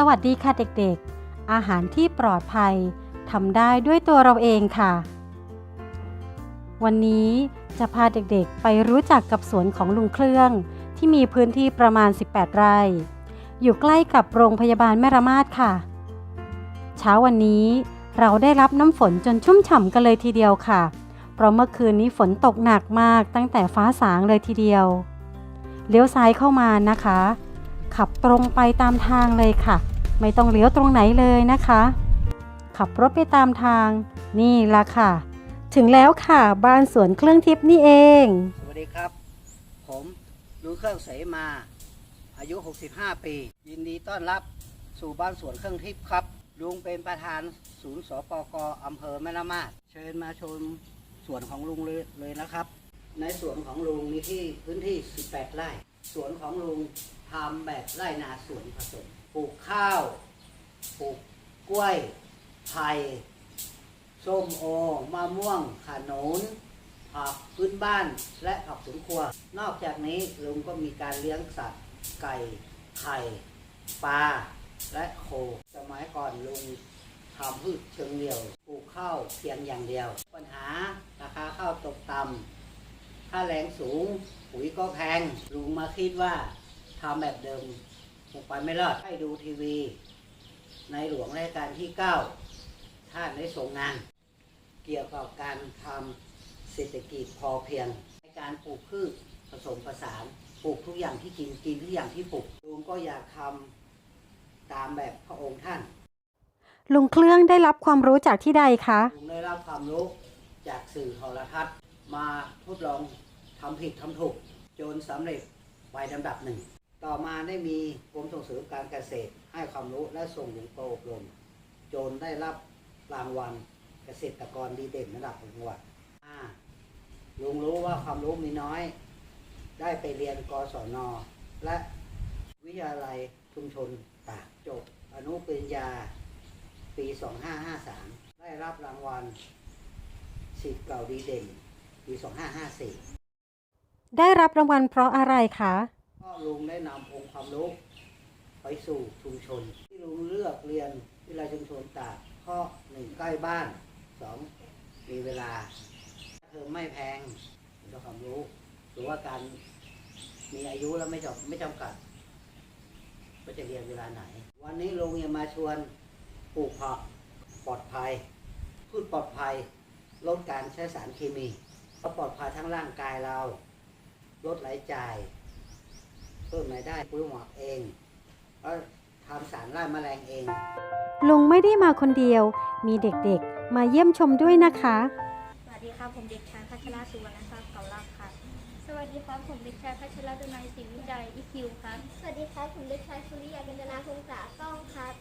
สวัสดีค่ะเด็กๆ อาหารที่ปลอดภัยทำได้ด้วยตัวเราเองค่ะ วันนี้จะพาเด็กๆ ไปรู้จักกับสวนของลุงเครื่อง ที่มีพื้นที่ประมาณ 18 ไร่ อยู่ใกล้กับโรงพยาบาลแม่ระมาดค่ะ เช้าวันนี้เราได้รับน้ำฝนจนชุ่มฉ่ำกันเลยทีเดียวค่ะ เพราะเมื่อคืนนี้ฝนตกหนักมากตั้งแต่ฟ้าสางเลยทีเดียว เลี้ยวซ้ายเข้ามานะคะ ขับตรงไปตามทางเลยค่ะ ไม่ต้องเลี้ยวตรงไหนเลยนะคะ ขับรถไปตามทาง นี่ละค่ะ ถึงแล้วค่ะบ้านสวนเครื่องทิพย์นี่เอง สวัสดีครับ ผมลุงเครื่องเสมา อายุ 65 ปี ยินดีต้อนรับสู่บ้านสวนเครื่องทิพย์ครับลุงเป็นประธานศูนย์สปกอำเภอแม่ละมาดเชิญมาชมสวนของลุงเลยเลยนะครับ ในสวนของลุงมีที่พื้นที่ 18 ไร่ สวนของลุง ทำแบบไร่นาสวนผสมปลูกข้าวปลูกกล้วยไผ่ส้มโอมะม่วงขนุนผักพื้นบ้านและผักสวนครัว นอกจากนี้ลุงก็มีการเลี้ยงสัตว์ไก่ไข่ปลาและโคสมัยก่อนลุงทำพืชเชิงเดียวปลูกข้าวเพียงอย่างเดียว ปัญหาราคาข้าวตกต่ำค่าแรงสูง ปุ๋ยก็แพงลุงมาคิดว่า ทำแบบเดิมคงไปไม่รอดให้ดูทีวี ในหลวงรัชกาลที่ 9 ท่านได้ทรงงาน เกี่ยวกับการทำเศรษฐกิจพอเพียงในการปลูกพืชผสมผสานปลูกทุกอย่างที่กินกินทุกอย่างที่ปลูกลุงก็อยากทำตามแบบพระองค์ท่านลุงเครื่องได้รับความรู้จากที่ใดคะลุงได้รับความรู้จากสื่อโทรทัศน์ มาทดลองทำผิดทำถูกจนสำเร็จไปลำดับหนึ่ง ต่อมาได้มีกรมส่งเสริมการเกษตรให้ความรู้และส่งหลุงโตอบรม จนได้รับรางวัลเกษตรกรดีเด่นระดับจังหวัดลุงรู้ว่าความรู้มีน้อย ได้ไปเรียนกศน และวิทยาลัยชุมชนตากจบ อนุปริญญา ปี 2553 ได้รับรางวัลสิทธิ์เก่าดีเด่น ปี 2554 ได้รับรางวัลเพราะอะไรคะ ก็ลุงได้นำองค์ความรู้ไปสู่ชุมชน ที่ลุงเลือกเรียนวิทยาชุมชนตากข้อหนึ่งใกล้บ้านสองมีเวลาเทอมไม่แพงเป็นความรู้หรือว่าการมีอายุแล้วไม่จำไม่จำกัดว่าจะเรียนเวลาไหน วันนี้ลุงยังมาชวนปลูกผักปลอดภัยพืชปลอดภัยลดการใช้สารเคมีก็ปลอดภัยทั้งร่างกายเรา ลดรายจ่าย เพิ่มรายได้ปลูกหมักเองแล้วทำสารไล่แมลงเอง ลุงไม่ได้มาคนเดียว มีเด็กๆ มาเยี่ยมชมด้วยนะคะ สวัสดีครับ ผมเด็กชายพัชราสุวรรณทรัพย์เก่าลักครับ สวัสดีครับ ผมเด็กชายพัชรดนัยศรีวิจัยอีคิวครับ สวัสดีครับ ผมเด็กชายสุริยากัญจนาพงษาต้องครับ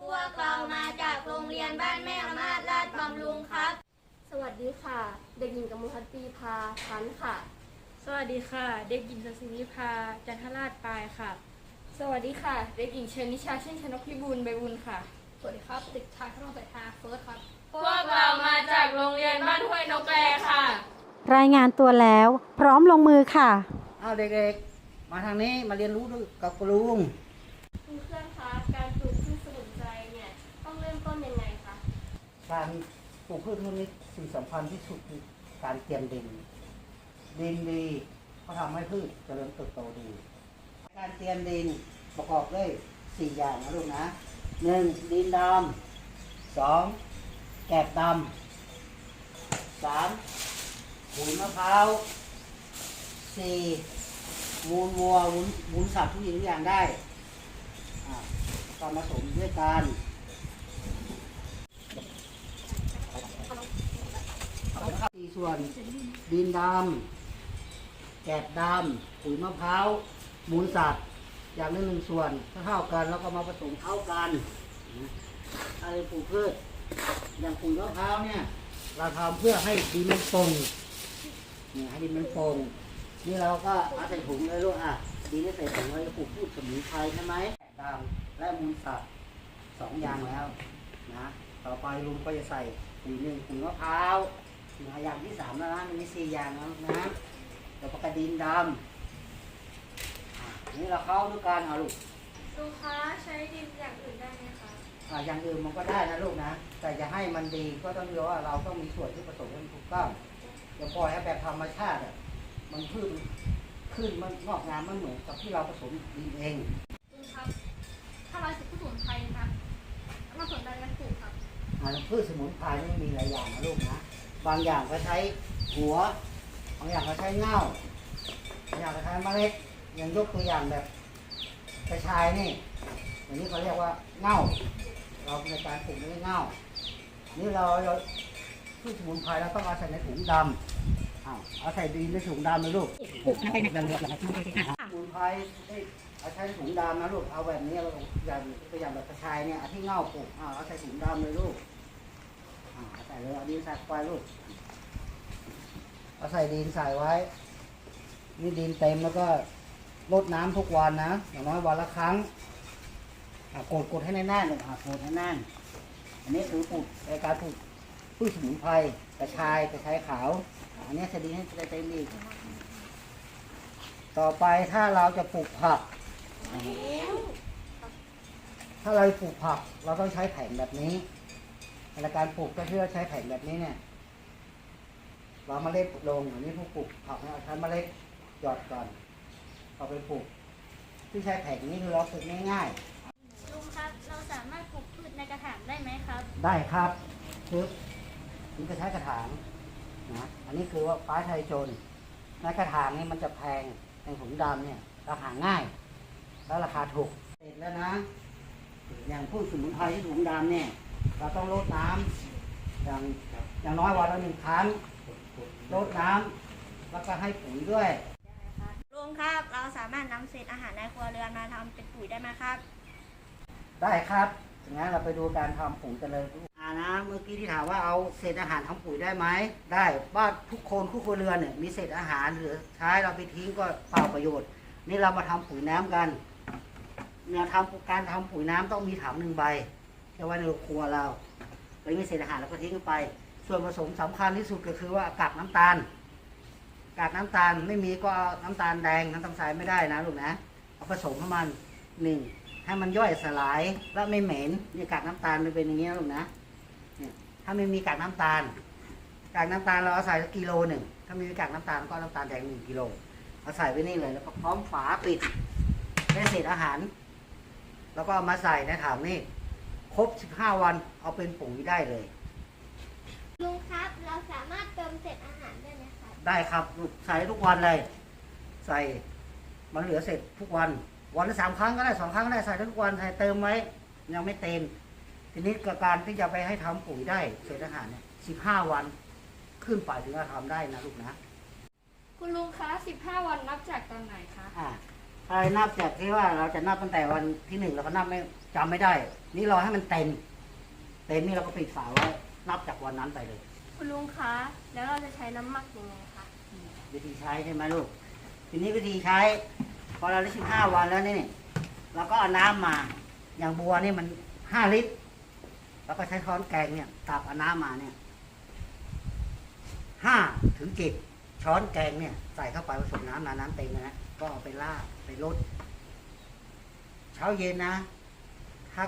พวกเรามาจากโรงเรียนบ้านแม่อามาตราชบำรุงครับ สวัสดีค่ะ เด็กหญิงกมลพัฒน์ปีพาพันธ์ค่ะส วัสดีค่ะ เด็กหญิงสศินิพาจันทราชปลายค่ะ สวัสดีค่ะ เด็กหญิงเชนิชาเช่นชนกพิบูลใบบุญค่ะ สวัสดีครับเด็กชายขนมสายทาเฟิร์สครับ พวกเรามาจากโรงเรียนบ้านห้วยนกแรค่ะ รายงานตัวแล้วพร้อมลงมือค่ะเอาเด็กๆ มาทางนี้มาเรียนรู้ด้วยกับคุณลุงคุณเพื่อนคะ การปลูกพืชสมุนไพรเนี่ยต้องเริ่มต้นยังไงคะ การปลูกพืชพวกนี้สิ่งสำคัญที่สุดคือการเตรียมดิน ดินดีก็ทำให้พืชเจริญเติบโตดี การเตรียมดินประกอบด้วยสี่อย่างนะลูกนะหนึ่งดินดำสองแกบดำสามปุ๋ยมะพร้าวสี่มูลวัววุ้นวุ้นสัตว์ทุกอย่างทุกอย่างได้อ่าก็ผสมด้วยกันสี่ส่วนดินดำ แกบดำปุ๋ยมะพร้าวมูลสัตว์ อย่างละหนึ่งส่วนเท่ากันแล้วก็มาผสมเข้ากันอะไรปลูกพืชอย่างปุ๋ยมะพร้าวเนี่ยเราทำเพื่อให้ดินมันโปร่งเนี่ยให้ดินมันโปร่งนี่เราก็เอาใส่ถุงเลยลูกอะดินได้ใส่ถุงเราจะปลูกพืชสมุนไพรใช่ไหมแกบดำและมูลสัตว์สองอย่างแล้วนะต่อไปลุงก็จะใส่ปุ๋ยหนึ่งปุ๋ยมะพร้าวอย่างที่สามแล้วนะมันมีสี่อย่างแล้วนะ ดี๋ยวปากกาดินดำอะนี่เราเข้าด้วยกันเอาลูกลุงคะใช้ดินอย่างอื่นได้ไหมคะ อ่าอย่างอื่นมันก็ได้นะลูกนะ แต่จะให้มันดีก็ต้องรู้ว่าเราต้องมีส่วนที่ผสมให้มันถูกต้องอย่าปล่อยให้แบบธรรมชาติอะมันขึ้นขึ้นมันงอกงามมันเหมือนกับที่เราผสมดินเองลุงครับ ถ้าเราใช้ผู้สมุนไพรครับเราสนใจกันปลูกครับอ่าพืชสมุนไพรนี่มีหลายอย่างนะลูกนะ บางอย่างก็ใช้หัว บางอย่างก็ใช้เง่าบางอย่างก็ใช้เมล็ดอย่างยกตัวอย่างแบบกระชายนี่อย่างนี้เขาเรียกว่าเง่า เราในการปลูกไม่ได้เง่า นี่เราเราพืชสมุนไพรเราต้องเอาใส่ในถุงดำอ้าวเอาใส่ดินในถุงดำนะลูกปลูกให้เป็นเรือนๆสมุนไพรได้เอาใช้ถุงดำนะลูก เอาแบบนี้เราอย่างตัวอย่างแบบกระชายเนี่ยเอาที่เง่าปลูกอ้าวเอาใส่ถุงดำเลยลูกอ่าเอาใส่เลยเอาดินใส่ไปลูก เอาใส่ดินใส่ไว้ นี่ดินเต็มแล้วก็รดน้ำทุกวันนะอย่างน้อยวันละครั้งอะกดกดให้แน่นๆเลยอะกดให้แน่นอันนี้คือปลูกในการปลูกพืชสมุนไพรกระชายกระชายขาว อันนี้ใส่ดินให้เต็มอีกต่อไปถ้าเราจะปลูกผัก ถ้าเราปลูกผักเราต้องใช้แผงแบบนี้ในการปลูกก็เพื่อใช้แผ่นแบบนี้เนี่ย เราเมล็ดลงอันนี้ผู้ปลูกผักเนี่ยเอาใช้เมล็ดหยอดก่อนเอาไปปลูกที่ใช้แผ่นนี้คือเราปลูกง่ายลุงครับ เราสามารถปลูกพืชในกระถางได้ไหมครับๆได้ครับคือคุณจะใช้กระถางนะอันนี้คือว่าฟ้าไทยโจรในกระถางนี่มันจะแพงในถุงดำเนี่ยราคาง่าย แล้วราคาถูกเสร็จแล้วนะ อย่างพืชสมุนไพรที่ถุงดำเนี่ย เราต้องรดน้ำอย่างอย่างน้อยวันละหนึ่งครั้ง รดน้ำแล้วก็ให้ปุ๋ยด้วยลุงครับ เราสามารถนำเศษอาหารในครัวเรือนมาทำเป็นปุ๋ยได้ไหมครับ ได้ครับงั้นเราไปดูการทำปุ๋ยกันเลยอ่านะเมื่อกี้ที่ถามว่าเอาเศษอาหารทำปุ๋ยได้ไหมได้บ้านทุกคนทุกครัวเรือนเนี่ยมีเศษอาหารเหลือใช้เราไปทิ้งก็เปล่าประโยชน์ นี่เรามาทำปุ๋ยน้ำกันเนี่ยทำการทำปุ๋ยน้ำต้องมีถังหนึ่งใบแค่ไว้ในครัวเราแล้วมีเศษอาหารเราก็ทิ้งไป ส่วนผสมสำคัญที่สุดก็คือว่ากากน้ำตาล กากน้ำตาลไม่มีก็เอาน้ำตาลแดงน้ำตาลทรายไม่ได้นะลูกนะเอาผสมให้มันหนึ่งให้มันย่อยสลายและไม่เหม็นนี่กากน้ำตาลมันเป็นอย่างนี้นะลูกนะเนี่ยถ้าไม่มีกากน้ำตาล กากน้ำตาลเราเอาใส่สักกิโลหนึ่งถ้ามีกากน้ำตาลก็น้ำตาลแดงหนึ่งกิโลเอาใส่ไว้นี่เลยแล้วก็พร้อมฝาปิดได้เศษอาหาร แล้วก็เอามาใส่ในถังนี่ครบสิบห้าวันเอาเป็นปุ๋ยได้เลย ลุงครับ เราสามารถเติมเศษอาหารได้ไหมครับ ได้ครับลูกใส่ทุกวันเลย ใส่มันเหลือเสร็จทุกวัน วันละสามครั้งก็ได้สองครั้งก็ได้ใส่ทุกวันใส่เติมไว้ยังไม่เต็ม ทีนี้กับการที่จะไปให้ทำปุ๋ยได้เศษอาหารเนี่ยสิบห้าวัน ขึ้นไปถึงจะทำได้นะลูกนะ คุณลุงคะ15วันนับจากตอนไหนคะอ่าอะไรนับจากที่ว่าเราจะนับตั้งแต่วันที่หนึ่งเราก็นับไม่จำไม่ได้ นี่เราให้มันเต็ม เต็มนี่เราก็ปิดฝาไว้ นับจากวันนั้นไปเลย คุณลุงคะ แล้วเราจะใช้น้ำหมักยังไงคะ วิธีใช้ใช่ไหมลูก ทีนี้วิธีใช้ พอเราได้สิบห้าวันแล้วนี่เราก็เอาน้ำมา อย่างบัวนี่มันห้าลิตร แล้วก็ใช้ช้อนแกงเนี่ยตักเอาน้ำมาเนี่ยห้าถึงเจ็ดช้อนแกงเนี่ย ใส่เข้าไปผสมน้ำนาน้ำเต็มนะฮะก็เอาไปลาดไปลดเช้าเย็นนะถ้า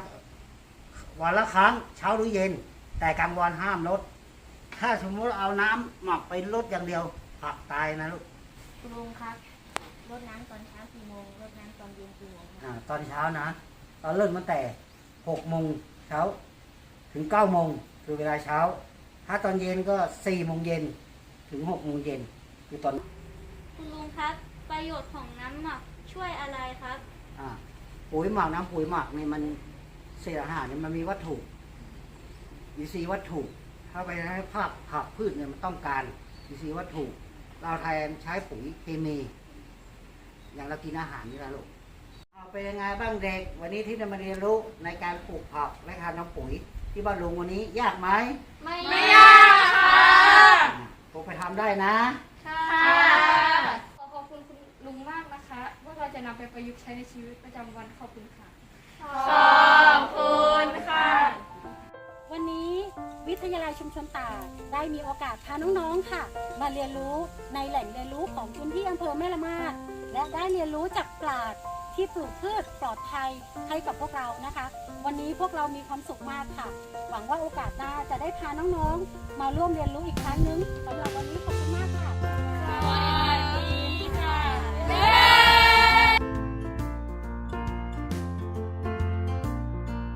วันละครั้ง เช้าหรือเย็น แต่กลางวันห้ามลด ถ้าสมมติเอาน้ำหมักไปลดอย่างเดียว ผักตายนะลูกคุณลุงครับรดน้ำตอนเช้ากี่โมงรดน้ำตอนเย็นกี่โมงครับอาตอนเช้านะตอนเริ่มตั้งแต่หกโมงเช้า ถึงเก้าโมงคือเวลาเช้า ถ้าตอนเย็นก็สี่โมงเย็นถึงหกโมงเย็นคือตอน คุณลุงครับ ประโยชน์ของน้ำหมักช่วยอะไรครับ อ่าปุ๋ยหมักน้ำปุ๋ยหมักเนี่ยมันเศษอาหารเนี่ยมันมีวัตถุ มีสีวัตถุ ถ้าไปให้ผักผักพืชเนี่ยมันต้องการมีสีวัตถุ เราแทนใช้ปุ๋ยเคมี อย่างเรากินอาหารนี่แหละลูกเอาเป็นยังไงบ้างเด็ก วันนี้ที่จะมาเรียนรู้ในการปลูกผักและการทำปุ๋ย ที่บ้านลุงวันนี้ยากไหมไม่ไม่ยากค่ะอ่าพวกไปทำได้นะ ค่ะขอขอบคุณคุณลุงมากนะคะพวกเราจะนำไปประยุกต์ใช้ในชีวิตประจำวันขอบคุณค่ะขขอบคุณค่ะ วันนี้วิทยาลัยชุมชนตากได้มีโอกาสพาน้องๆค่ะ มาเรียนรู้ในแหล่งเรียนรู้ของพื้นที่อำเภอแม่ละมาดและได้เรียนรู้จากปราชญ์ที่ปลูกพืชปลอดภัยให้กับพวกเรานะคะ วันนี้พวกเรามีความสุขมากค่ะ หวังว่าโอกาสหน้าจะได้พาน้องๆ มาร่วมเรียนรู้อีกครั้งนึงสำหรับวันนี้ขอบคุณมากค่ะ